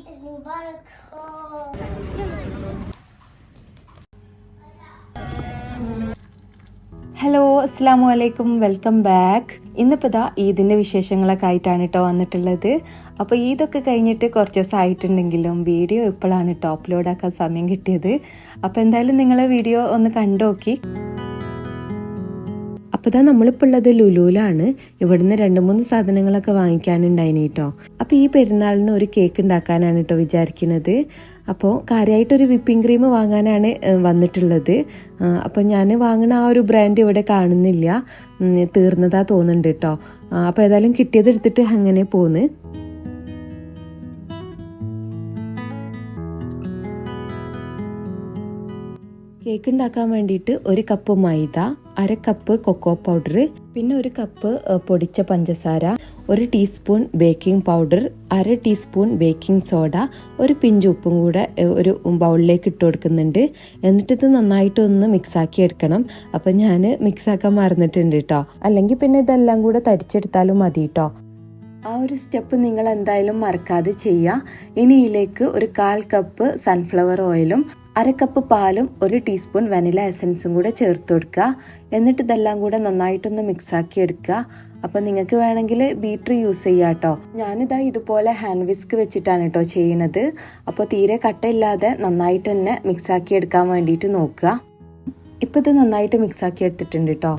Eid Mubarak. Hello അസ്സാം വലൈക്കും welcome back ഇന്നിപ്പോൾ ഇതാ ഈദിന്റെ വിശേഷങ്ങളൊക്കെ ആയിട്ടാണ് കേട്ടോ വന്നിട്ടുള്ളത്. അപ്പോൾ ഈദൊക്കെ കഴിഞ്ഞിട്ട് കുറച്ച് ദിവസം ആയിട്ടുണ്ടെങ്കിലും വീഡിയോ ഇപ്പോഴാണ് കേട്ടോ അപ്ലോഡാക്കാൻ സമയം കിട്ടിയത്. അപ്പോൾ എന്തായാലും നിങ്ങൾ വീഡിയോ ഒന്ന് കണ്ടു നോക്കി അപ്പോൾ ഇതാ നമ്മളിപ്പോൾ ഉള്ളത് ലുലുവിലാണ്. ഇവിടുന്ന് രണ്ട് മൂന്ന് സാധനങ്ങളൊക്കെ വാങ്ങിക്കാനുണ്ടായിനി കേട്ടോ അപ്പോൾ ഈ പെരുന്നാളിന് ഒരു കേക്ക് ഉണ്ടാക്കാനാണ് കേട്ടോ വിചാരിക്കുന്നത് അപ്പോൾ കാര്യമായിട്ടൊരു വിപ്പിംഗ് ക്രീം വാങ്ങാനാണ് വന്നിട്ടുള്ളത്. അപ്പോൾ ഞാൻ വാങ്ങുന്ന ആ ഒരു ബ്രാൻഡ് ഇവിടെ കാണുന്നില്ല. തീർന്നതാ തോന്നുന്നുണ്ട് കേട്ടോ അപ്പോൾ ഏതായാലും കിട്ടിയത് എടുത്തിട്ട് അങ്ങനെ പോന്ന്. കേക്ക് ഉണ്ടാക്കാൻ വേണ്ടിയിട്ട് ഒരു കപ്പ് മൈദ അര കപ്പ് കൊക്കോ പൗഡർ പിന്നെ ഒരു കപ്പ് പൊടിച്ച പഞ്ചസാര ഒരു ടീസ്പൂൺ ബേക്കിംഗ് പൗഡർ അര ടീസ്പൂൺ ബേക്കിംഗ് സോഡ ഒരു പിഞ്ച് ഉപ്പും കൂടെ ഒരു ബൗളിലേക്ക് ഇട്ട് കൊടുക്കുന്നുണ്ട്. എന്നിട്ട് ഇത് നന്നായിട്ട് ഒന്ന് മിക്സ് ആക്കി എടുക്കണം. അപ്പം ഞാൻ മിക്സാക്കാൻ മറന്നിട്ടുണ്ട് കേട്ടോ അല്ലെങ്കിൽ പിന്നെ ഇതെല്ലാം കൂടെ തരിച്ചെടുത്താലും മതി കേട്ടോ ആ ഒരു സ്റ്റെപ്പ് നിങ്ങൾ എന്തായാലും മറക്കാതെ ചെയ്യുക ഇനി ഇതിലേക്ക് ഒരു കാൽ കപ്പ് സൺഫ്ലവർ ഓയിലും അര കപ്പ് പാലും ഒരു ടീസ്പൂൺ വനില എസൻസും കൂടെ ചേർത്ത് കൊടുക്കുക. എന്നിട്ട് ഇതെല്ലാം കൂടെ നന്നായിട്ടൊന്ന് മിക്സാക്കി എടുക്കുക. അപ്പം നിങ്ങൾക്ക് വേണമെങ്കിൽ ബീറ്റർ യൂസ് ചെയ്യാം കേട്ടോ. ഞാനിതാ ഇതുപോലെ ഹാൻഡ് വിസ്ക് വെച്ചിട്ടാണ് കേട്ടോ ചെയ്യണത് അപ്പോൾ തീരെ കട്ടയില്ലാതെ നന്നായിട്ട് തന്നെ മിക്സാക്കി എടുക്കാൻ വേണ്ടിയിട്ട് നോക്കുക. ഇപ്പം ഇത് നന്നായിട്ട് മിക്സാക്കി എടുത്തിട്ടുണ്ട് കേട്ടോ.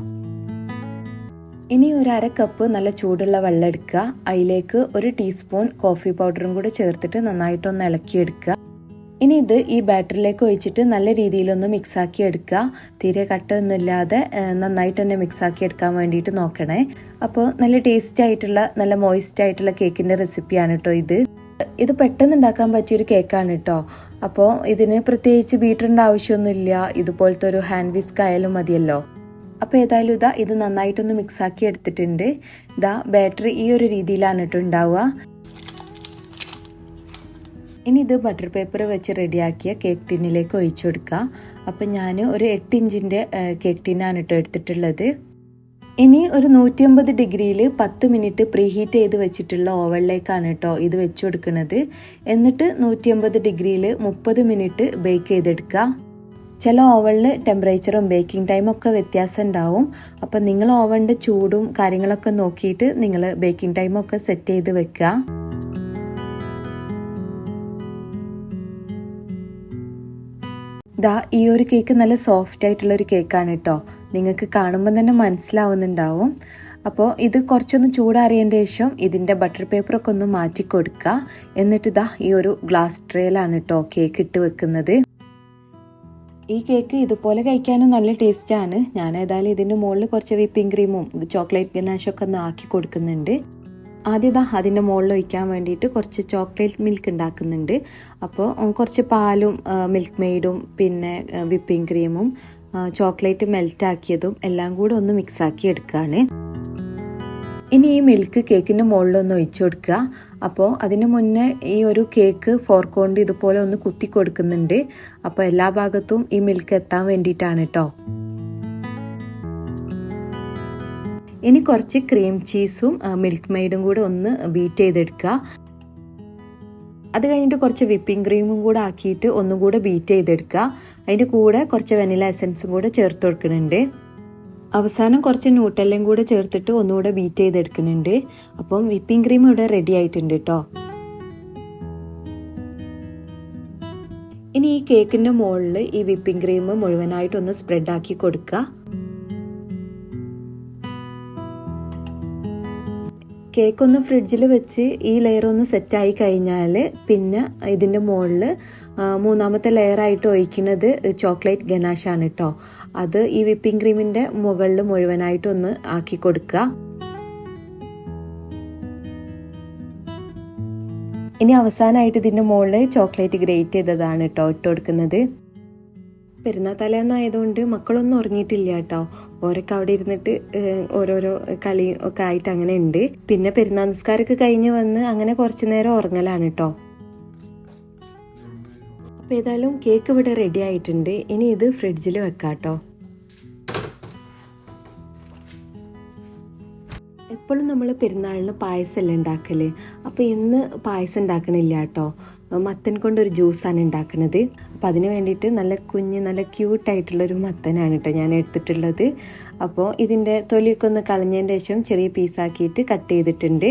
ഇനി ഒരു അര കപ്പ് നല്ല ചൂടുള്ള വെള്ളം എടുക്കുക. അതിലേക്ക് ഒരു ടീസ്പൂൺ കോഫി പൗഡറും കൂടെ ചേർത്തിട്ട് നന്നായിട്ടൊന്ന് ഇളക്കിയെടുക്കുക. ഇനി ഇത് ഈ ബാറ്ററിലേക്ക് ഒഴിച്ചിട്ട് നല്ല രീതിയിലൊന്ന് മിക്സാക്കി എടുക്കുക. തീരെ കട്ടൊന്നുമില്ലാതെ നന്നായിട്ട് തന്നെ മിക്സാക്കി എടുക്കാൻ വേണ്ടിയിട്ട് നോക്കണേ. അപ്പോൾ നല്ല ടേസ്റ്റ് ആയിട്ടുള്ള നല്ല മോയിസ്റ്റ് ആയിട്ടുള്ള കേക്കിന്റെ റെസിപ്പിയാണ് കേട്ടോ ഇത്. ഇത് പെട്ടെന്ന് ഉണ്ടാക്കാൻ പറ്റിയൊരു കേക്കാണ് കേട്ടോ അപ്പോൾ ഇതിന് പ്രത്യേകിച്ച് ബീറ്ററിന്റെ ആവശ്യമൊന്നുമില്ല. ഇതുപോലത്തെ ഒരു ഹാൻഡ് വിസ്ക് ആയാലും മതിയല്ലോ. അപ്പോൾ ഏതായാലും ഇതാ ഇത് നന്നായിട്ടൊന്ന് മിക്സാക്കി എടുത്തിട്ടുണ്ട്. ഇതാ ബാറ്ററി ഈ ഒരു രീതിയിലാണ് കേട്ടോ ഉണ്ടാവുക. ഇനി ഇത് ബട്ടർ പേപ്പർ വെച്ച് റെഡിയാക്കിയ കേക്ക് ടിന്നിലേക്ക് ഒഴിച്ചു കൊടുക്കുക അപ്പം ഞാൻ ഒരു എട്ട് ഇഞ്ചിന്റെ കേക്ക് ടിന്നാണ് കേട്ടോ എടുത്തിട്ടുള്ളത്. ഇനി ഒരു നൂറ്റി അമ്പത് ഡിഗ്രിയിൽ പത്ത് മിനിറ്റ് പ്രീ ഹീറ്റ് ചെയ്ത് വെച്ചിട്ടുള്ള ഓവനിലേക്കാണ് കേട്ടോ ഇത് വെച്ച് കൊടുക്കുന്നത് എന്നിട്ട് നൂറ്റി അമ്പത് ഡിഗ്രിയിൽ മുപ്പത് മിനിറ്റ് ബേക്ക് ചെയ്തെടുക്കുക ചില ഓവനിൽ ടെമ്പറേച്ചറും ബേക്കിംഗ് ടൈമും ഒക്കെ വ്യത്യാസം ഉണ്ടാവും. അപ്പം നിങ്ങൾ ഓവന്റെ ചൂടും കാര്യങ്ങളൊക്കെ നോക്കിയിട്ട് നിങ്ങൾ ബേക്കിംഗ് ടൈമൊക്കെ സെറ്റ് ചെയ്ത് വെക്കുക ദാ ഈ ഒരു കേക്ക് നല്ല സോഫ്റ്റ് ആയിട്ടുള്ള ഒരു കേക്കാണ് കേട്ടോ നിങ്ങൾക്ക് കാണുമ്പോൾ തന്നെ മനസ്സിലാവുന്നുണ്ടാവും. അപ്പോൾ ഇത് കുറച്ചൊന്ന് ചൂടാറിയതിന്റെ ശേഷം ഇതിന്റെ ബട്ടർ പേപ്പറൊക്കെ ഒന്ന് മാറ്റി കൊടുക്കുക. എന്നിട്ട് ഇതാ ഈ ഒരു ഗ്ലാസ് ട്രേയിലാണ് കേട്ടോ കേക്ക് ഇട്ട് വെക്കുന്നത്. ഈ കേക്ക് ഇതുപോലെ കഴിക്കാനും നല്ല ടേസ്റ്റാണ് ഞാൻ ഏതായാലും ഇതിന്റെ മുകളിൽ കുറച്ച് വിപ്പിംഗ് ക്രീമും ചോക്ലേറ്റ് ഗനാഷൊക്കെ ഒന്ന് ആക്കി കൊടുക്കുന്നുണ്ട്. ആദ്യം ഇതാ അതിന്റെ മുകളിൽ ഒഴിക്കാൻ വേണ്ടിയിട്ട് കുറച്ച് ചോക്ലേറ്റ് മിൽക്ക് ഉണ്ടാക്കുന്നുണ്ട്. അപ്പോൾ കുറച്ച് പാലും മിൽക്ക് മെയ്ഡും പിന്നെ വിപ്പിംഗ് ക്രീമും ചോക്ലേറ്റ് മെൽറ്റ് ആക്കിയതും എല്ലാം കൂടെ ഒന്ന് മിക്സ് ആക്കി എടുക്കുകയാണ് ഇനി ഈ മിൽക്ക് കേക്കിന്റെ മുകളിലൊന്ന് ഒഴിച്ചു കൊടുക്കുക. അപ്പോൾ അതിന് മുന്നേ ഈ ഒരു കേക്ക് ഫോർക്ക് കൊണ്ട് ഇതുപോലെ ഒന്ന് കുത്തി കൊടുക്കുന്നുണ്ട്. അപ്പോൾ എല്ലാ ഭാഗത്തും ഈ മിൽക്ക് എത്താൻ വേണ്ടിയിട്ടാണ് കേട്ടോ ഇനി കുറച്ച് ക്രീം ചീസും മിൽക്ക് മെയ്ഡും കൂടെ ഒന്ന് ബീറ്റ് ചെയ്തെടുക്കുക. അത് കഴിഞ്ഞിട്ട് കുറച്ച് വിപ്പിംഗ് ക്രീമും കൂടെ ആക്കിയിട്ട് ഒന്നും കൂടെ ബീറ്റ് ചെയ്തെടുക്കുക. അതിന്റെ കൂടെ കുറച്ച് വെനില എസൻസും കൂടെ ചേർത്ത് കൊടുക്കുന്നുണ്ട്. അവസാനം കുറച്ച് നൂട്ടെല്ലാം കൂടെ ചേർത്തിട്ട് ഒന്നുകൂടെ ബീറ്റ് ചെയ്തെടുക്കുന്നുണ്ട്. അപ്പം വിപ്പിംഗ് ക്രീം ഇവിടെ റെഡി ആയിട്ടുണ്ട് കേട്ടോ ഇനി ഈ കേക്കിന്റെ മുകളിൽ ഈ വിപ്പിംഗ് ക്രീം മുഴുവനായിട്ടൊന്ന് സ്പ്രെഡ് ആക്കി കൊടുക്കുക. കേക്ക് ഒന്ന് ഫ്രിഡ്ജിൽ വെച്ച് ഈ ലെയർ ഒന്ന് സെറ്റായി കഴിഞ്ഞാൽ പിന്നെ ഇതിന്റെ മുകളിൽ മൂന്നാമത്തെ ലെയറായിട്ട് ഒഴിക്കുന്നത് ചോക്ലേറ്റ് ഗനാഷാണ് കേട്ടോ അത് ഈ വിപ്പിംഗ് ക്രീമിന്റെ മുകളിൽ മുഴുവനായിട്ടൊന്ന് ആക്കി കൊടുക്കുക ഇനി അവസാനമായിട്ട് ഇതിന്റെ മുകളിൽ ചോക്ലേറ്റ് ഗ്രേറ്റ് ചെയ്തതാണ് കേട്ടോ ഇട്ട് കൊടുക്കുന്നത്. പെരുന്നാൾ തലേന്നായതുകൊണ്ട് മക്കളൊന്നും ഉറങ്ങിയിട്ടില്ല കേട്ടോ. ഓരൊക്കെ അവിടെ ഇരുന്നിട്ട് ഓരോരോ കളി ഒക്കെ ആയിട്ട് അങ്ങനെ ഉണ്ട്. പിന്നെ പെരുന്നാൾ നിസ്കാരമൊക്കെ കഴിഞ്ഞ് വന്ന് അങ്ങനെ കുറച്ചു നേരം ഉറങ്ങലാണ് കേട്ടോ. അപ്പോൾ ഏതായാലും കേക്ക് ഇവിടെ റെഡി ആയിട്ടുണ്ട്. ഇനി ഇത് ഫ്രിഡ്ജിൽ വെക്കാം കേട്ടോ എപ്പോഴും നമ്മൾ പെരുന്നാളിന് പായസമല്ലേ ഉണ്ടാക്കൽ അപ്പോൾ ഇന്ന് പായസം ഉണ്ടാക്കണില്ല കേട്ടോ മത്തൻ കൊണ്ടൊരു ജ്യൂസാണ് ഉണ്ടാക്കുന്നത് അപ്പോൾ അതിന് വേണ്ടിയിട്ട് നല്ല കുഞ്ഞ് നല്ല ക്യൂട്ടായിട്ടുള്ളൊരു മത്തനാണ് കേട്ടോ ഞാൻ എടുത്തിട്ടുള്ളത്. അപ്പോൾ ഇതിന്റെ തൊലിയൊക്കെ ഒന്ന് കളഞ്ഞതിന്റെ ശേഷം ചെറിയ പീസാക്കിയിട്ട് കട്ട് ചെയ്തിട്ടുണ്ട്.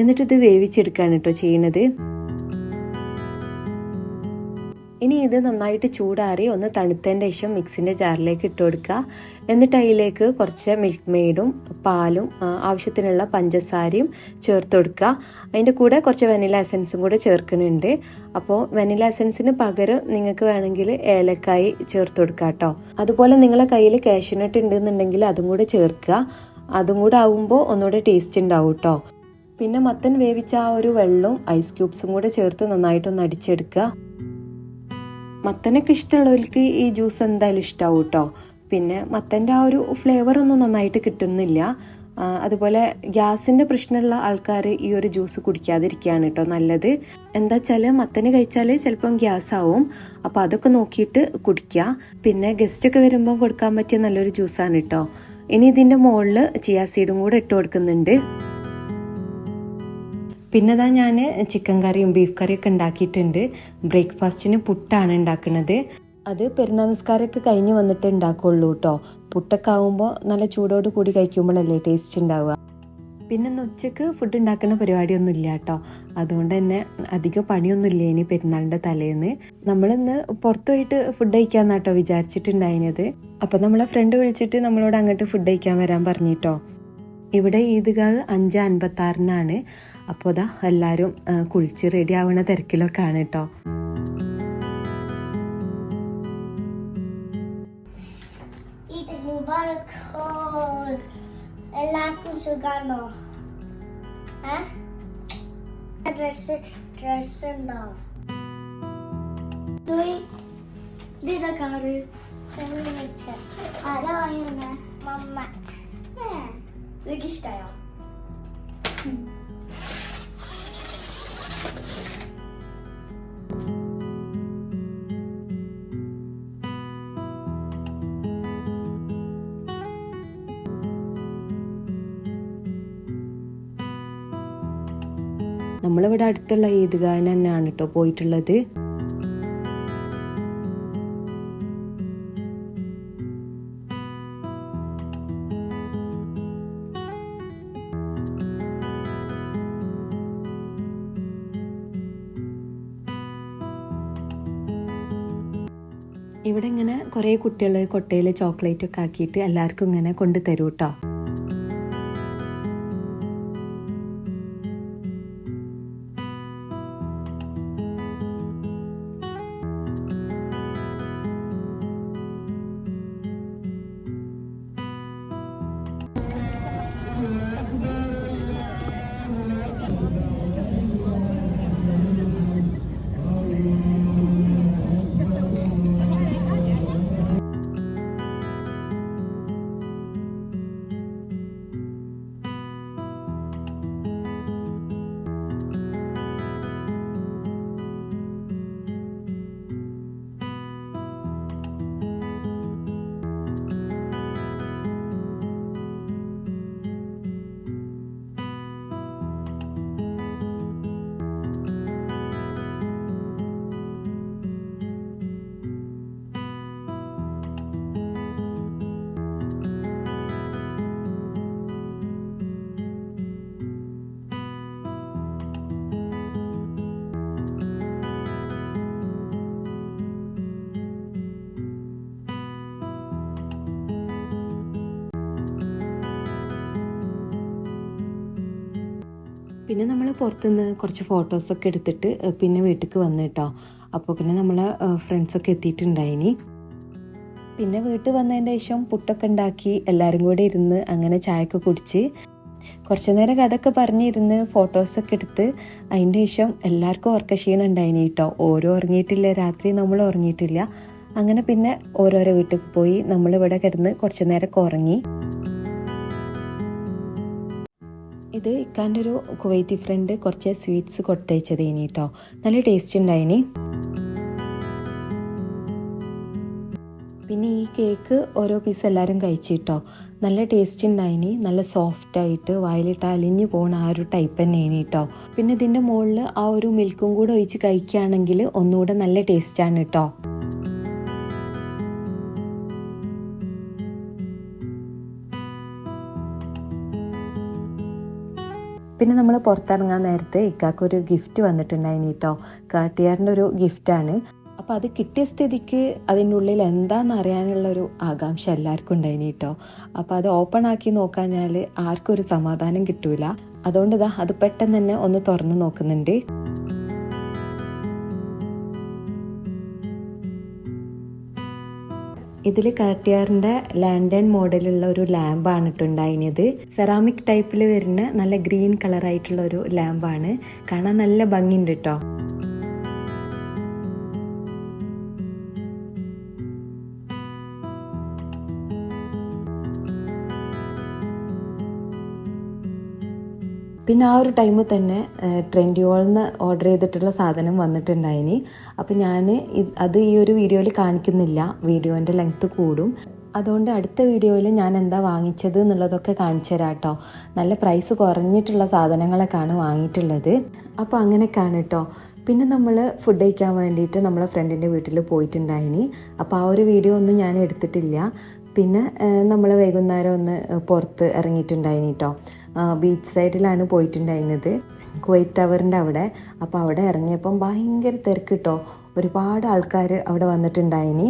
എന്നിട്ട് ഇത് വേവിച്ചെടുക്കുകയാണ് കേട്ടോ ചെയ്യണത്. ഇനി ഇത് നന്നായിട്ട് ചൂടാറി ഒന്ന് തണുത്തതിന്റെ ശേഷം മിക്സിന്റെ ജാറിലേക്ക് ഇട്ട് കൊടുക്കുക. എന്നിട്ട് അതിലേക്ക് കുറച്ച് മിൽക്ക് മെയ്ഡും പാലും ആവശ്യത്തിനുള്ള പഞ്ചസാരയും ചേർത്ത് കൊടുക്കുക. അതിന്റെ കൂടെ കുറച്ച് വെനില എസൻസും കൂടെ ചേർക്കുന്നുണ്ട്. അപ്പോൾ വെനില എസൻസിന് പകരം നിങ്ങൾക്ക് വേണമെങ്കിൽ ഏലക്കായി ചേർത്ത് കൊടുക്കുക കേട്ടോ. അതുപോലെ നിങ്ങളെ കയ്യിൽ കാഷ്യൂനട്ട് ഉണ്ടെന്നുണ്ടെങ്കിൽ അതും കൂടെ ചേർക്കുക. അതും കൂടെ ആകുമ്പോൾ ഒന്നുകൂടെ ടേസ്റ്റ് ഉണ്ടാവും കേട്ടോ. പിന്നെ മത്തൻ വേവിച്ച ആ ഒരു വെള്ളവും ഐസ് ക്യൂബ്സും കൂടെ ചേർത്ത് നന്നായിട്ടൊന്ന് അടിച്ചെടുക്കുക. മത്തനൊക്കെ ഇഷ്ടമുള്ളവർക്ക് ഈ ജ്യൂസ് എന്തായാലും ഇഷ്ടാവും കേട്ടോ പിന്നെ മത്തന്റെ ആ ഒരു ഫ്ലേവർ ഒന്നും നന്നായിട്ട് കിട്ടുന്നില്ല. അതുപോലെ ഗ്യാസിന്റെ പ്രശ്നമുള്ള ആൾക്കാർ ഈ ഒരു ജ്യൂസ് കുടിക്കാതിരിക്കുകയാണ് കേട്ടോ നല്ലത്. എന്താ വെച്ചാൽ മത്തന് കഴിച്ചാൽ ചിലപ്പം ഗ്യാസ് ആവും അപ്പോൾ അതൊക്കെ നോക്കിയിട്ട് കുടിക്കുക പിന്നെ ഗസ്റ്റൊക്കെ വരുമ്പോൾ കൊടുക്കാൻ പറ്റിയ നല്ലൊരു ജ്യൂസാണ് കേട്ടോ ഇനി ഇതിന്റെ മുകളിൽ ചിയാ സീഡും കൂടെ ഇട്ട് കൊടുക്കുന്നുണ്ട്. പിന്നെ ഞാൻ ചിക്കൻ കറിയും ബീഫ് കറിയൊക്കെ ഉണ്ടാക്കിയിട്ടുണ്ട്. ബ്രേക്ക്ഫാസ്റ്റിന് പുട്ടാണ് ഉണ്ടാക്കുന്നത്. അത് പെരുന്നാൾ നിസ്കാരമൊക്കെ കഴിഞ്ഞ് വന്നിട്ട് ഉണ്ടാക്കുള്ളൂ കേട്ടോ പുട്ടൊക്കെ ആകുമ്പോൾ നല്ല ചൂടോട് കൂടി കഴിക്കുമ്പോഴല്ലേ ടേസ്റ്റ് ഉണ്ടാവുക. പിന്നെ ഇന്ന് ഉച്ചയ്ക്ക് ഫുഡ് ഉണ്ടാക്കുന്ന പരിപാടിയൊന്നും ഇല്ല കേട്ടോ അതുകൊണ്ട് തന്നെ അധികം പണിയൊന്നും ഇല്ല ഇനി പെരുന്നാളിന്റെ തലേന്ന്. നമ്മളിന്ന് പുറത്തു പോയിട്ട് ഫുഡ് കഴിക്കാമെന്ന് കേട്ടോ വിചാരിച്ചിട്ടുണ്ടായിരുന്നത്. അപ്പോൾ നമ്മളെ ഫ്രണ്ട് വിളിച്ചിട്ട് നമ്മളോട് അങ്ങോട്ട് ഫുഡ് കഴിക്കാൻ വരാൻ പറഞ്ഞിട്ടോ ഇവിടെ ഈദ്ഗാഹ് അഞ്ച് അൻപത്താറിനാണ്. അപ്പോൾ അതാ എല്ലാവരും കുളിച്ച് റെഡി ആവുന്ന തിരക്കിലൊക്കെ ആണ് കേട്ടോ. എല്ലാവർക്കും സുഖാണോ? ഡ്രസ് ഡ്രസ് ഉണ്ടോ? ആരാ മമ്മ. ഇതൊക്കെ നമ്മളിവിടെ അടുത്തുള്ള ഈദ്ഗാഹിന് തന്നെയാണ് കേട്ടോ പോയിട്ടുള്ളത്. ഇവിടെ ഇങ്ങനെ കുറേ കുട്ടികൾ കൊട്ടയിൽ ചോക്ലേറ്റ് ഒക്കെ ആക്കിയിട്ട് എല്ലാവർക്കും ഇങ്ങനെ കൊണ്ടുതരൂ കേട്ടോ പിന്നെ നമ്മൾ പുറത്തുനിന്ന് കുറച്ച് ഫോട്ടോസൊക്കെ എടുത്തിട്ട് പിന്നെ വീട്ടിലേക്ക് വന്നു കേട്ടോ അപ്പോൾ പിന്നെ നമ്മളെ ഫ്രണ്ട്സൊക്കെ എത്തിയിട്ടുണ്ടായിനി. പിന്നെ വീട്ടിൽ വന്നതിന്റെ ശേഷം പുട്ടൊക്കെ ഉണ്ടാക്കി എല്ലാവരും കൂടെ ഇരുന്ന് അങ്ങനെ ചായയൊക്കെ കുടിച്ച് കുറച്ച് നേരം കഥയൊക്കെ പറഞ്ഞിരുന്ന് ഫോട്ടോസൊക്കെ എടുത്ത് അതിന്റെ ശേഷം എല്ലാവർക്കും ഉറക്ക ക്ഷീണം ഉണ്ടായിനി കേട്ടോ ഓരോ ഉറങ്ങിയിട്ടില്ല രാത്രി നമ്മൾ ഉറങ്ങിയിട്ടില്ല. അങ്ങനെ പിന്നെ ഓരോരോ വീട്ടിൽ പോയി നമ്മളിവിടെ കിടന്ന് കുറച്ച് നേരമൊക്കെ ഉറങ്ങി. ഇത് ഇക്കാന്റെ ഒരു കുവൈത്തി ഫ്രണ്ട് കുറച്ച് സ്വീറ്റ്സ് കൊടുത്തയച്ചത് ഇനി കേട്ടോ നല്ല ടേസ്റ്റ് ഉണ്ടായിനി പിന്നെ ഈ കേക്ക് ഓരോ പീസ് എല്ലാവരും കഴിച്ചിട്ടോ നല്ല ടേസ്റ്റ് ഉണ്ടായിനി നല്ല സോഫ്റ്റ് ആയിട്ട് വായിലിട്ട് അലിഞ്ഞു പോണ ആ ഒരു ടൈപ്പ് തന്നെ ഇനി കേട്ടോ പിന്നെ ഇതിന്റെ മുകളിൽ ആ ഒരു മിൽക്കും കൂടെ ഒഴിച്ച് കഴിക്കുകയാണെങ്കിൽ ഒന്നുകൂടെ നല്ല ടേസ്റ്റാണ് കേട്ടോ പിന്നെ നമ്മൾ പുറത്തിറങ്ങാൻ നേരത്തെ ഇക്കാക്ക് ഒരു ഗിഫ്റ്റ് വന്നിട്ടുണ്ടായിനി കേട്ടോ കാട്ടിയാറിന്റെ ഒരു ഗിഫ്റ്റാണ് അപ്പോൾ അത് കിട്ടിയ സ്ഥിതിക്ക് അതിന്റെ ഉള്ളിൽ എന്താണെന്ന് അറിയാനുള്ള ഒരു ആകാംക്ഷ എല്ലാവർക്കും ഉണ്ടായിനി കേട്ടോ അപ്പോൾ അത് ഓപ്പൺ ആക്കി നോക്കാഞ്ഞാൽ ആർക്കും ഒരു സമാധാനം കിട്ടൂല. അതുകൊണ്ട് ഇതാ അത് പെട്ടെന്ന് തന്നെ ഒന്ന് തുറന്ന് നോക്കുന്നുണ്ട്. ഇതിൽ കാർട്ടിയാറിന്റെ ലാൻഡൻ മോഡലുള്ള ഒരു ലാമ്പാണ് ഇട്ടുണ്ടായിരുന്നത് സെറാമിക് ടൈപ്പിൽ വരുന്ന നല്ല ഗ്രീൻ കളറായിട്ടുള്ള ഒരു ലാമ്പാണ്. കാണാൻ നല്ല ഭംഗിയുണ്ട് കേട്ടോ പിന്നെ ആ ഒരു ടൈമിൽ തന്നെ ട്രെൻഡി നിന്ന് ഓർഡർ ചെയ്തിട്ടുള്ള സാധനം വന്നിട്ടുണ്ടായിനി. അപ്പോൾ ഞാൻ അത് ഈ ഒരു വീഡിയോയിൽ കാണിക്കുന്നില്ല. വീഡിയോന്റെ ലെങ്ത്ത് കൂടും. അതുകൊണ്ട് അടുത്ത വീഡിയോയിൽ ഞാൻ എന്താ വാങ്ങിച്ചത് എന്നുള്ളതൊക്കെ കാണിച്ചു തരാം കേട്ടോ നല്ല പ്രൈസ് കുറഞ്ഞിട്ടുള്ള സാധനങ്ങളൊക്കെയാണ് വാങ്ങിയിട്ടുള്ളത്. അപ്പോൾ അങ്ങനെയൊക്കെയാണ് കേട്ടോ പിന്നെ നമ്മൾ ഫുഡ് കഴിക്കാൻ വേണ്ടിയിട്ട് നമ്മളെ ഫ്രണ്ടിന്റെ വീട്ടിൽ പോയിട്ടുണ്ടായിനി. അപ്പോൾ ആ ഒരു വീഡിയോ ഒന്നും ഞാൻ എടുത്തിട്ടില്ല. പിന്നെ നമ്മൾ വൈകുന്നേരം ഒന്ന് പുറത്ത് ഇറങ്ങിയിട്ടുണ്ടായിനി കേട്ടോ ബീച്ച് സൈഡിലാണ് പോയിട്ടുണ്ടായിരുന്നത്. കുവൈറ്റ് ടവറിന്റെ അവിടെ. അപ്പോൾ അവിടെ ഇറങ്ങിയപ്പം ഭയങ്കര തിരക്ക് കേട്ടോ ഒരുപാട് ആൾക്കാർ അവിടെ വന്നിട്ടുണ്ടായിനി.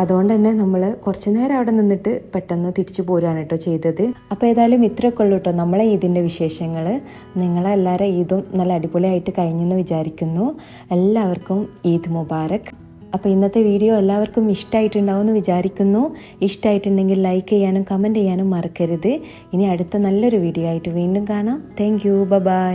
അതുകൊണ്ട് തന്നെ നമ്മൾ കുറച്ച് നേരം അവിടെ നിന്നിട്ട് പെട്ടെന്ന് തിരിച്ചു പോരുകയാണ് കേട്ടോ ചെയ്തത്. അപ്പോൾ ഏതായാലും ഇത്രയൊക്കെ ഉള്ളൂ കേട്ടോ നമ്മളെ ഈദിന്റെ വിശേഷങ്ങൾ നിങ്ങളെല്ലാവരും ഈദും നല്ല അടിപൊളിയായിട്ട് കഴിഞ്ഞെന്ന് വിചാരിക്കുന്നു. എല്ലാവർക്കും ഈദ് മുബാറക്. അപ്പോൾ ഇന്നത്തെ വീഡിയോ എല്ലാവർക്കും ഇഷ്ടമായിട്ടുണ്ടാവും എന്ന് വിചാരിക്കുന്നു. ഇഷ്ടമായിട്ടുണ്ടെങ്കിൽ ലൈക്ക് ചെയ്യാനും കമന്റ് ചെയ്യാനും മറക്കരുത്. ഇനി അടുത്ത നല്ലൊരു വീഡിയോ ആയിട്ട് വീണ്ടും കാണാം. Thank you by